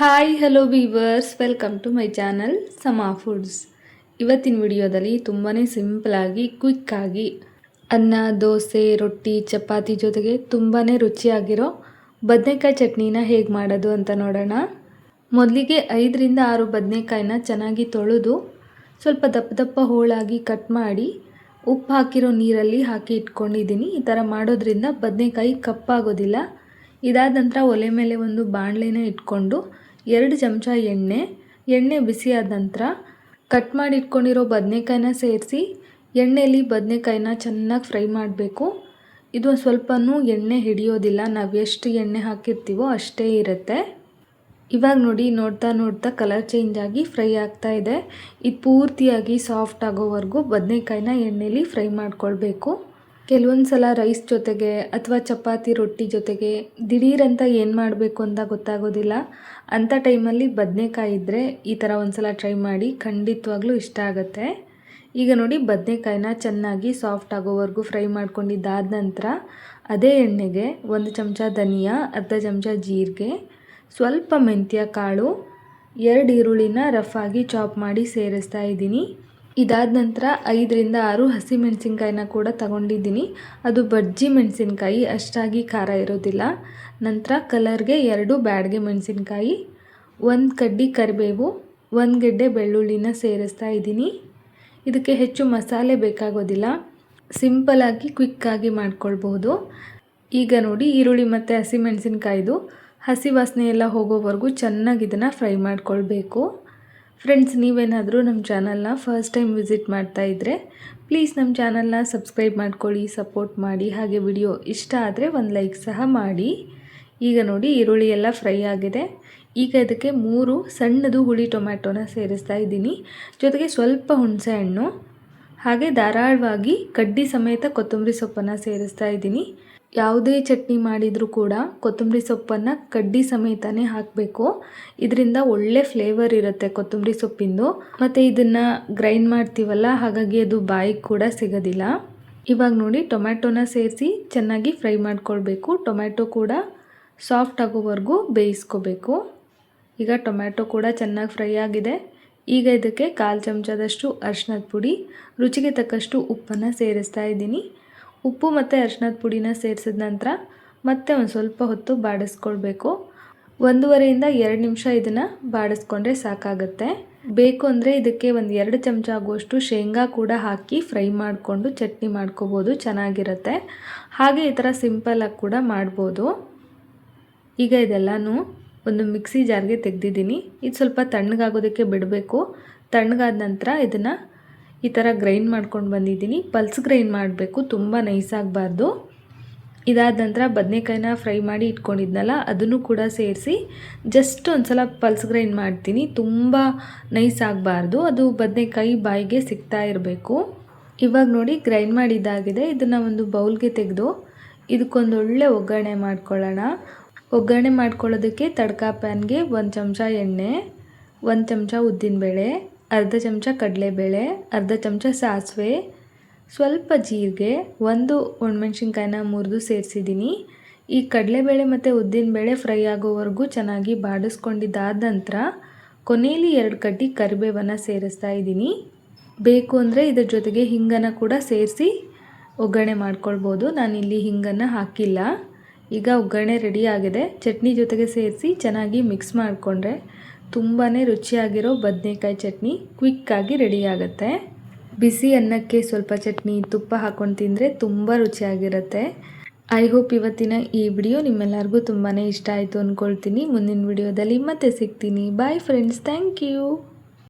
Hi hello viewers welcome to my channel Sama foods ಇವತ್ತಿನ ವಿಡಿಯೋದಲ್ಲಿ ತುಂಬಾ ಸಿಂಪಲಾಗಿ ಕ್ವಿಕ್ಕಾಗಿ ಅನ್ನ, ದೋಸೆ, ರೊಟ್ಟಿ, ಚಪಾತಿ ಜೊತೆಗೆ ತುಂಬಾ ರುಚಿಯಾಗಿರೋ ಬದನೆಕಾಯಿ ಚಟ್ನಿನ ಹೇಗೆ ಮಾಡೋದು ಅಂತ ನೋಡೋಣ. ಮೊದಲಿಗೆ ಐದರಿಂದ ಆರು ಬದನೆಕಾಯಿನ ಚೆನ್ನಾಗಿ ತೊಳೆದು ಸ್ವಲ್ಪ ದಪ್ಪ ದಪ್ಪ ಹೋಳಾಗಿ ಕಟ್ ಮಾಡಿ ಉಪ್ಪು ಹಾಕಿರೋ ನೀರಲ್ಲಿ ಹಾಕಿ ಇಟ್ಕೊಂಡಿದ್ದೀನಿ. ಈ ಥರ ಮಾಡೋದ್ರಿಂದ ಬದನೆಕಾಯಿ ಕಪ್ಪಾಗೋದಿಲ್ಲ. ಇದಾದ ನಂತರ ಒಲೆ ಮೇಲೆ ಒಂದು ಬಾಣಲೆನ ಇಟ್ಕೊಂಡು ಎರಡು ಚಮಚ ಎಣ್ಣೆ ಎಣ್ಣೆ ಬಿಸಿಯಾದ ನಂತರ ಕಟ್ ಮಾಡಿ ಇಟ್ಕೊಂಡಿರೋ ಬದನೆಕಾಯಿನ ಸೇರಿಸಿ ಎಣ್ಣೆಯಲ್ಲಿ ಬದನೆಕಾಯಿನ ಚೆನ್ನಾಗಿ ಫ್ರೈ ಮಾಡಬೇಕು. ಇದು ಸ್ವಲ್ಪನೂ ಎಣ್ಣೆ ಹಿಡಿಯೋದಿಲ್ಲ, ನಾವು ಎಷ್ಟು ಎಣ್ಣೆ ಹಾಕಿರ್ತೀವೋ ಅಷ್ಟೇ ಇರುತ್ತೆ. ಇವಾಗ ನೋಡಿ ನೋಡ್ತಾ ನೋಡ್ತಾ ಕಲರ್ ಚೇಂಜ್ ಆಗಿ ಫ್ರೈ ಆಗ್ತಾ ಇದೆ. ಇದು ಪೂರ್ತಿಯಾಗಿ ಸಾಫ್ಟ್ ಆಗೋವರೆಗೂ ಬದನೆಕಾಯಿನ ಎಣ್ಣೆಯಲ್ಲಿ ಫ್ರೈ ಮಾಡ್ಕೊಳ್ಬೇಕು. ಕೆಲವೊಂದು ಸಲ ರೈಸ್ ಜೊತೆಗೆ ಅಥವಾ ಚಪಾತಿ ರೊಟ್ಟಿ ಜೊತೆಗೆ ದಿಢೀರಂತ ಏನು ಮಾಡಬೇಕು ಅಂತ ಗೊತ್ತಾಗೋದಿಲ್ಲ. ಅಂಥ ಟೈಮಲ್ಲಿ ಬದನೆಕಾಯಿ ಇದ್ದರೆ ಈ ಥರ ಒಂದು ಸಲ ಟ್ರೈ ಮಾಡಿ ಖಂಡಿತವಾಗ್ಲೂ ಇಷ್ಟ ಆಗುತ್ತೆ. ಈಗ ನೋಡಿ ಬದನೆಕಾಯಿನ ಚೆನ್ನಾಗಿ ಸಾಫ್ಟ್ ಆಗೋವರೆಗೂ ಫ್ರೈ ಮಾಡ್ಕೊಂಡಿದ್ದಾದ ನಂತರ ಅದೇ ಎಣ್ಣೆಗೆ ಒಂದು ಚಮಚ ಧನಿಯಾ, ಅರ್ಧ ಚಮಚ ಜೀರಿಗೆ, ಸ್ವಲ್ಪ ಮೆಂತ್ಯ ಕಾಳು, ಎರಡು ಈರುಳ್ಳಿನ ರಫ್ ಆಗಿ ಚಾಪ್ ಮಾಡಿ ಸೇರಿಸ್ತಾ ಇದ್ದೀನಿ. ಇದಾದ ನಂತರ ಐದರಿಂದ ಆರು ಹಸಿ ಮೆಣಸಿನ್ಕಾಯಿನ ಕೂಡ ತಗೊಂಡಿದ್ದೀನಿ. ಅದು ಬಜ್ಜಿ ಮೆಣಸಿನ್ಕಾಯಿ, ಅಷ್ಟಾಗಿ ಖಾರ ಇರೋದಿಲ್ಲ. ನಂತರ ಕಲರ್ಗೆ ಎರಡು ಬ್ಯಾಡ್ಗೆ ಮೆಣಸಿನ್ಕಾಯಿ, ಒಂದು ಕಡ್ಡಿ ಕರಿಬೇವು, ಒಂದು ಗೆಡ್ಡೆ ಬೆಳ್ಳುಳ್ಳಿನ ಸೇರಿಸ್ತಾ ಇದ್ದೀನಿ. ಇದಕ್ಕೆ ಹೆಚ್ಚು ಮಸಾಲೆ ಬೇಕಾಗೋದಿಲ್ಲ. ಸಿಂಪಲಾಗಿ ಕ್ವಿಕ್ಕಾಗಿ ಮಾಡ್ಕೊಳ್ಬೋದು ಈಗ ನೋಡಿ ಈರುಳ್ಳಿ ಮತ್ತು ಹಸಿಮೆಣಸಿನ್ಕಾಯ್ದು. ಹಸಿ ವಾಸನೆ ಎಲ್ಲ ಹೋಗೋವರೆಗೂ ಚೆನ್ನಾಗಿ ಇದನ್ನು ಫ್ರೈ ಮಾಡ್ಕೊಳ್ಬೇಕು. ಫ್ರೆಂಡ್ಸ್ ನೀವೇನಾದರೂ ನಮ್ಮ ಚಾನಲ್ನ ಫಸ್ಟ್ ಟೈಮ್ ವಿಸಿಟ್ ಮಾಡ್ತಾ ಇದ್ದರೆ ಪ್ಲೀಸ್ ನಮ್ಮ ಚಾನಲ್ನ ಸಬ್ಸ್ಕ್ರೈಬ್ ಮಾಡ್ಕೊಳ್ಳಿ ಸಪೋರ್ಟ್ ಮಾಡಿ. ಹಾಗೆ ವಿಡಿಯೋ ಇಷ್ಟ ಆದರೆ ಒಂದು ಲೈಕ್ ಸಹ ಮಾಡಿ. ಈಗ ನೋಡಿ, ಈರುಳ್ಳಿ ಎಲ್ಲ ಫ್ರೈ ಆಗಿದೆ. ಈಗ ಇದಕ್ಕೆ ಮೂರು ಸಣ್ಣದು ಹುಳಿ ಟೊಮ್ಯಾಟೊನ ಸೇರಿಸ್ತಾ ಇದ್ದೀನಿ. ಜೊತೆಗೆ ಸ್ವಲ್ಪ ಹುಣಸೆ ಹಣ್ಣು, ಹಾಗೆ ಧಾರಾಳವಾಗಿ ಕಡ್ಡಿ ಸಮೇತ ಕೊತ್ತಂಬರಿ ಸೊಪ್ಪನ್ನು ಸೇರಿಸ್ತಾ ಇದ್ದೀನಿ. ಯಾವುದೇ ಚಟ್ನಿ ಮಾಡಿದರೂ ಕೂಡ ಕೊತ್ತಂಬರಿ ಸೊಪ್ಪನ್ನು ಕಡ್ಡಿ ಸಮೇತನೇ ಹಾಕಬೇಕು. ಇದರಿಂದ ಒಳ್ಳೆ ಫ್ಲೇವರ್ ಇರುತ್ತೆ ಕೊತ್ತಂಬರಿ ಸೊಪ್ಪಿಂದು. ಮತ್ತು ಇದನ್ನು ಗ್ರೈಂಡ್ ಮಾಡ್ತೀವಲ್ಲ, ಹಾಗಾಗಿ ಅದು ಬಾಯಿಗೆ ಕೂಡ ಸಿಗೋದಿಲ್ಲ. ಇವಾಗ ನೋಡಿ ಟೊಮ್ಯಾಟೊನ ಸೇರಿಸಿ ಚೆನ್ನಾಗಿ ಫ್ರೈ ಮಾಡ್ಕೊಳ್ಬೇಕು. ಟೊಮ್ಯಾಟೊ ಕೂಡ ಸಾಫ್ಟ್ ಆಗೋವರೆಗೂ ಬೇಯಿಸ್ಕೋಬೇಕು. ಈಗ ಟೊಮ್ಯಾಟೊ ಕೂಡ ಚೆನ್ನಾಗಿ ಫ್ರೈ ಆಗಿದೆ. ಈಗ ಇದಕ್ಕೆ ಕಾಲು ಚಮಚದಷ್ಟು ಅರ್ಶಿನದ ಪುಡಿ, ರುಚಿಗೆ ತಕ್ಕಷ್ಟು ಉಪ್ಪನ್ನು ಸೇರಿಸ್ತಾ ಇದ್ದೀನಿ. ಉಪ್ಪು ಮತ್ತು ಅರಿಶಿನದ ಪುಡಿನ ಸೇರಿಸಿದ ನಂತರ ಮತ್ತೆ ಒಂದು ಸ್ವಲ್ಪ ಹೊತ್ತು ಬಾಡಿಸ್ಕೊಳ್ಬೇಕು. ಒಂದೂವರೆಯಿಂದ ಎರಡು ನಿಮಿಷ ಇದನ್ನು ಬಾಡಿಸ್ಕೊಂಡ್ರೆ ಸಾಕಾಗುತ್ತೆ. ಬೇಕು ಅಂದರೆ ಇದಕ್ಕೆ ಒಂದು ಎರಡು ಚಮಚ ಆಗುವಷ್ಟು ಶೇಂಗಾ ಕೂಡ ಹಾಕಿ ಫ್ರೈ ಮಾಡಿಕೊಂಡು ಚಟ್ನಿ ಮಾಡ್ಕೋಬೋದು, ಚೆನ್ನಾಗಿರುತ್ತೆ. ಹಾಗೆ ಈ ಥರ ಸಿಂಪಲಾಗಿ ಕೂಡ ಮಾಡ್ಬೋದು. ಈಗ ಇದೆಲ್ಲನೂ ಒಂದು ಮಿಕ್ಸಿ ಜಾರ್ಗೆ ತೆಗೆದಿದ್ದೀನಿ. ಇದು ಸ್ವಲ್ಪ ತಣ್ಣಗಾಗೋದಕ್ಕೆ ಬಿಡಬೇಕು. ತಣ್ಣಗಾದ ನಂತರ ಇದನ್ನು ಈ ಥರ ಗ್ರೈಂಡ್ ಮಾಡ್ಕೊಂಡು ಬಂದಿದ್ದೀನಿ. ಪಲ್ಸ್ ಗ್ರೈಂಡ್ ಮಾಡಬೇಕು. ತುಂಬ ನೈಸ್ ಆಗಬಾರ್ದು. ಇದಾದ ನಂತರ ಬದನೆಕಾಯಿನ ಫ್ರೈ ಮಾಡಿ ಇಟ್ಕೊಂಡಿದ್ನಲ್ಲ, ಅದನ್ನು ಕೂಡ ಸೇರಿಸಿ ಜಸ್ಟ್ ಒಂದು ಸಲ ಪಲ್ಸ್ ಗ್ರೈಂಡ್ ಮಾಡ್ತೀನಿ. ತುಂಬ ನೈಸ್ ಆಗಬಾರ್ದು. ಅದು ಬದನೆಕಾಯಿ ಬಾಯಿಗೆ ಸಿಗ್ತಾ ಇರಬೇಕು. ಇವಾಗ ನೋಡಿ ಗ್ರೈಂಡ್ ಮಾಡಿದ್ದಾಗಿದೆ. ಇದನ್ನು ಒಂದು ಬೌಲ್ಗೆ ತೆಗೆದು ಇದಕ್ಕೊಂದು ಒಳ್ಳೆ ಒಗ್ಗರಣೆ ಮಾಡ್ಕೊಳ್ಳೋಣ. ಒಗ್ಗರಣೆ ಮಾಡ್ಕೊಳ್ಳೋದಕ್ಕೆ ತಡ್ಕ ಪ್ಯಾನ್ಗೆ ಒಂದು ಚಮಚ ಎಣ್ಣೆ, ಒಂದು ಚಮಚ ಉದ್ದಿನಬೇಳೆ ಅರ್ಧ ಚಮಚ ಕಡಲೆಬೇಳೆ, ಅರ್ಧ ಚಮಚ ಸಾಸಿವೆ, ಸ್ವಲ್ಪ ಜೀರಿಗೆ, ಒಂದು ಒಣಮೆಣ್ಸಿನ್ಕಾಯಿನ ಮುರಿದು ಸೇರಿಸಿದ್ದೀನಿ. ಈ ಕಡಲೆಬೇಳೆ ಮತ್ತು ಉದ್ದಿನಬೇಳೆ ಫ್ರೈ ಆಗೋವರೆಗೂ ಚೆನ್ನಾಗಿ ಬಾಡಿಸ್ಕೊಂಡಿದ್ದಾದ ನಂತರ ಕೊನೆಯಲ್ಲಿ ಎರಡು ಕಡ್ಡಿ ಕರಿಬೇವನ್ನು ಸೇರಿಸ್ತಾ ಇದ್ದೀನಿ. ಬೇಕು ಅಂದರೆ ಇದ್ರ ಜೊತೆಗೆ ಹಿಂಗನ್ನು ಕೂಡ ಸೇರಿಸಿ ಒಗ್ಗರಣೆ ಮಾಡ್ಕೊಳ್ಬೋದು. ನಾನಿಲ್ಲಿ ಹಿಂಗನ್ನು ಹಾಕಿಲ್ಲ. ಈಗ ಒಗ್ಗರಣೆ ರೆಡಿ ಆಗಿದೆ. ಚಟ್ನಿ ಜೊತೆಗೆ ಸೇರಿಸಿ ಚೆನ್ನಾಗಿ ಮಿಕ್ಸ್ ಮಾಡಿಕೊಂಡ್ರೆ ತುಂಬಾ ರುಚಿಯಾಗಿರೋ ಬದನೆಕಾಯಿ ಚಟ್ನಿ ಕ್ವಿಕ್ಕಾಗಿ ರೆಡಿಯಾಗುತ್ತೆ ಬಿಸಿ ಅನ್ನಕ್ಕೆ ಸ್ವಲ್ಪ ಚಟ್ನಿ, ತುಪ್ಪ ಹಾಕ್ಕೊಂಡು ತಿಂದರೆ ತುಂಬ ರುಚಿಯಾಗಿರುತ್ತೆ. ಐ ಹೋಪ್ ಇವತ್ತಿನ ಈ ವಿಡಿಯೋ ನಿಮ್ಮೆಲ್ಲರಿಗೂ ತುಂಬಾ ಇಷ್ಟ ಆಯಿತು ಅಂದ್ಕೊಳ್ತೀನಿ ಮುಂದಿನ ವಿಡಿಯೋದಲ್ಲಿ ಮತ್ತೆ ಸಿಗ್ತೀನಿ. Bye friends thank you